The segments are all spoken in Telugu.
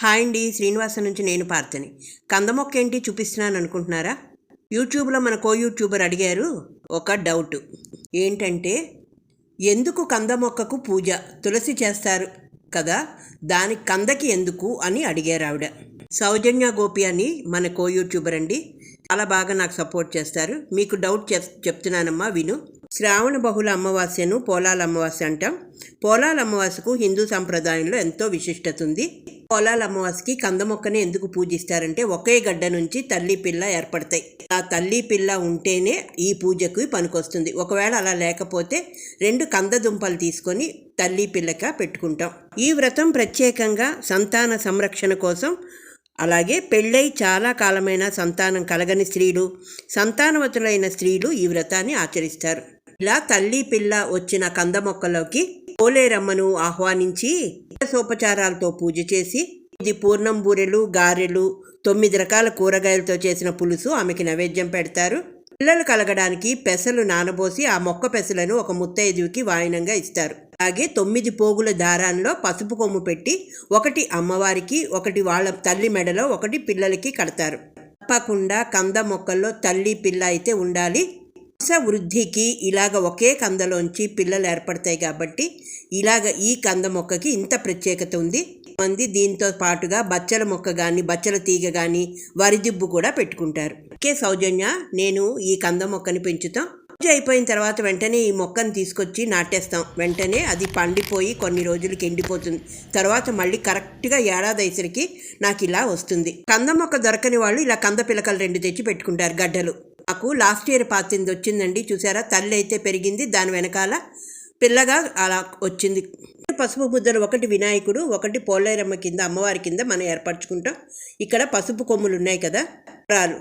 హాయ్ అండి శ్రీనివాస నుంచి నేను పార్థని కంద మొక్క ఏంటి చూపిస్తున్నాను అనుకుంటున్నారా? యూట్యూబ్లో మన కో యూట్యూబర్ అడిగారు ఒక డౌట్. ఏంటంటే ఎందుకు కంద మొక్కకు పూజ? తులసి చేస్తారు కదా దాని కందకి ఎందుకు అని అడిగారు ఆవిడ. సౌజన్య గోపి అని మన కో యూట్యూబర్ అండి. చాలా బాగా నాకు సపోర్ట్ చేస్తారు. మీకు డౌట్ చెప్ చెప్తున్నానమ్మా విను. శ్రావణ బహుళ అమావాస్యను పోలాల అమావాస్య అంటాం. పోలాల అమావాస్యకు హిందూ సంప్రదాయంలో ఎంతో విశిష్టత ఉంది. పోలాల అమావాస్యకి కంద మొక్కని ఎందుకు పూజిస్తారంటే ఒకే గడ్డ నుంచి తల్లి పిల్ల ఏర్పడతాయి. ఆ తల్లి పిల్ల ఉంటేనే ఈ పూజకు పనికొస్తుంది. ఒకవేళ అలా లేకపోతే రెండు కంద దుంపలు తీసుకొని తల్లి పిల్లక పెట్టుకుంటాం. ఈ వ్రతం ప్రత్యేకంగా సంతాన సంరక్షణ కోసం అలాగే పెళ్ళై చాలా కాలమైన సంతానం కలగని స్త్రీలు సంతానవతులైన స్త్రీలు ఈ వ్రతాన్ని ఆచరిస్తారు. ఇలా తల్లి పిల్ల వచ్చిన కంద మొక్కలోకి పోలేరమ్మను ఆహ్వానించి సోపచారాలతో పూజ చేసి ఇది పూర్ణం బూరెలు గారెలు తొమ్మిది రకాల కూరగాయలతో చేసిన పులుసు ఆమెకి నైవేద్యం పెడతారు. పిల్లలు కలగడానికి పెసలు నానబోసి ఆ మొక్క పెసలను ఒక ముత్తైదువికి వాయినంగా ఇస్తారు. అలాగే తొమ్మిది పోగుల దారాల్లో పసుపు కొమ్ము పెట్టి ఒకటి అమ్మవారికి ఒకటి వాళ్ళ తల్లి మెడలో ఒకటి పిల్లలకి కడతారు. తప్పకుండా కంద మొక్కల్లో తల్లి పిల్ల అయితే ఉండాలి. వంశ వృద్ధికి ఇలాగ ఒకే కందలోంచి పిల్లలు ఏర్పడతాయి కాబట్టి ఇలాగ ఈ కంద మొక్కకి ఇంత ప్రత్యేకత ఉంది. మంది దీంతో పాటుగా బచ్చల మొక్క కానీ బచ్చల తీగ కానీ వరిదిబ్బు కూడా పెట్టుకుంటారు. ఓకే సౌజన్య నేను ఈ కంద మొక్కని పెంచుతాం. పూజ అయిపోయిన తర్వాత వెంటనే ఈ మొక్కను తీసుకొచ్చి నాటేస్తాం. వెంటనే అది పండిపోయి కొన్ని రోజులకి ఎండిపోతుంది. తర్వాత మళ్ళీ కరెక్ట్గా ఏడాది అయ్యేసరికి నాకు ఇలా వస్తుంది. కంద మొక్క దొరకని వాళ్ళు ఇలా కంద పిలకలు రెండు తెచ్చి పెట్టుకుంటారు గడ్డలు. నాకు లాస్ట్ ఇయర్ పాతింది వచ్చిందండి. చూసారా? తల్లి అయితే పెరిగింది. దాని వెనకాల పిల్లగా అలా వచ్చింది. పసుపు ముద్దలు ఒకటి వినాయకుడు ఒకటి పోలేరమ్మ కింద అమ్మవారి కింద మనం ఏర్పరచుకుంటాం. ఇక్కడ పసుపు కొమ్ములు ఉన్నాయి కదా? రాలు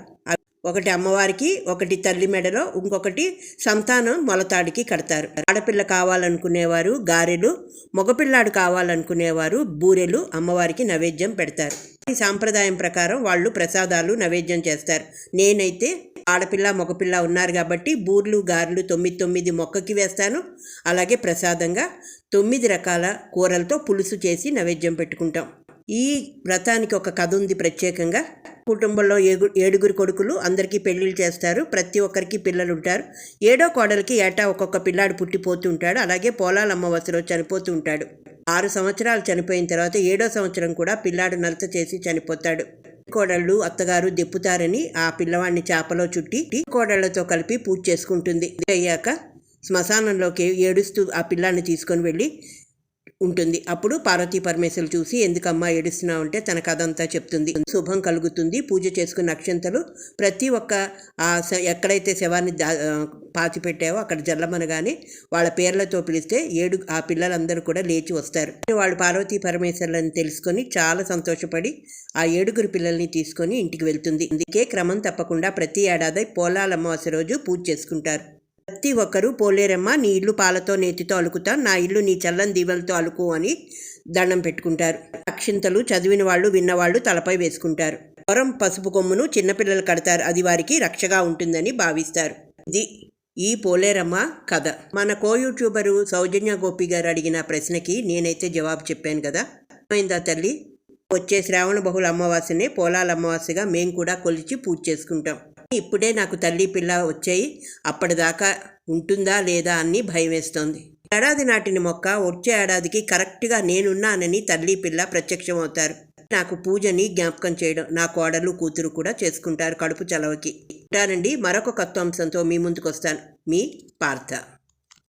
ఒకటి అమ్మవారికి ఒకటి తల్లి మెడలో ఇంకొకటి సంతానం మొలతాడికి కడతారు. ఆడపిల్ల కావాలనుకునేవారు గారెలు మగపిల్లాడు కావాలనుకునేవారు బూరెలు అమ్మవారికి నైవేద్యం పెడతారు. ఈ సాంప్రదాయం ప్రకారం వాళ్ళు ప్రసాదాలు నైవేద్యం చేస్తారు. నేనైతే ఆడపిల్ల మగపిల్ల ఉన్నారు కాబట్టి బూర్లు గారెలు తొమ్మిది తొమ్మిది మొక్కకి వేస్తాను. అలాగే ప్రసాదంగా తొమ్మిది రకాల కూరలతో పులుసు చేసి నైవేద్యం పెట్టుకుంటాం. ఈ వ్రతానికి ఒక కథ ఉంది ప్రత్యేకంగా. కుటుంబంలో ఏడుగురు కొడుకులు అందరికీ పెళ్ళిళ్ళు చేస్తారు. ప్రతి ఒక్కరికి పిల్లలు ఉంటారు ఏడో కోడలికి ఏటా ఒక్కొక్క పిల్లాడు పుట్టిపోతూ ఉంటాడు అలాగే పోలాల అమ్మవాసలో చనిపోతూ ఉంటాడు ఆరు సంవత్సరాలు చనిపోయిన తర్వాత ఏడో సంవత్సరం కూడా పిల్లాడు నలత చేసి చనిపోతాడు. కోడళ్ళు అత్తగారు దెప్పుతారని ఆ పిల్లవాడిని చేపలో చుట్టి కోడళ్ళతో కలిపి పూజ చేసుకుంటుంది. అయ్యాక శ్మశానంలోకి ఏడుస్తూ ఆ పిల్లాన్ని తీసుకొని వెళ్ళి ఉంటుంది. అప్పుడు పార్వతీ పరమేశ్వరులు చూసి ఎందుకమ్మా ఏడుస్తున్నావు అంటే తన కథ అంతా చెప్తుంది. శుభం కలుగుతుంది. పూజ చేసుకున్న అక్షంతలు ప్రతి ఒక్క ఆ ఎక్కడైతే శవాన్ని పాతి పెట్టావో అక్కడ జల్లమనగానే వాళ్ళ పేర్లతో పిలిస్తే ఏడు ఆ పిల్లలందరూ కూడా లేచి వస్తారు. వాళ్ళు పార్వతీ పరమేశ్వరులని తెలుసుకొని చాలా సంతోషపడి ఆ ఏడుగురు పిల్లల్ని తీసుకొని ఇంటికి వెళ్తుంది. అందుకే క్రమం తప్పకుండా ప్రతి ఏడాది పోలాల అమావాస్య రోజు పూజ చేసుకుంటారు. ప్రతి ఒక్కరూ పోలేరమ్మ నీ ఇల్లు పాలతో నేతితో అలుకుతా నా ఇల్లు నీ చల్లని దీవెలతో అలుకు అని దండం పెట్టుకుంటారు. అక్షింతలు చదివిన వాళ్ళు విన్నవాళ్ళు తలపై వేసుకుంటారు. వరం పసుపు కొమ్మును చిన్నపిల్లలు కడతారు. అది వారికి రక్షగా ఉంటుందని భావిస్తారు. ఇది ఈ పోలేరమ్మ కథ. మన కో యూట్యూబరు సౌజన్య గోపి గారు అడిగిన ప్రశ్నకి నేనైతే జవాబు చెప్పాను కదా. అయిందా తల్లి? వచ్చే శ్రావణ బహుళ అమావాస్యనే పోలాల అమావాస్యగా మేము కూడా కొలిచి పూజ చేసుకుంటాం. ఇప్పుడే నాకు తల్లి పిల్ల వచ్చాయి. అప్పటిదాకా ఉంటుందా లేదా అని భయం వేస్తోంది ఏడాది నాటిన మొక్క వచ్చే ఏడాదికి కరెక్ట్గా నేనున్నానని తల్లి పిల్ల ప్రత్యక్షం అవుతారు నాకు పూజని జ్ఞాపకం చేయడం నా కోడలు కూతురు కూడా చేసుకుంటారు కడుపు చలవకి. ఉంటానండి మరొక కొత్త అంశంతో మీ ముందుకు వస్తాను మీ పార్థ.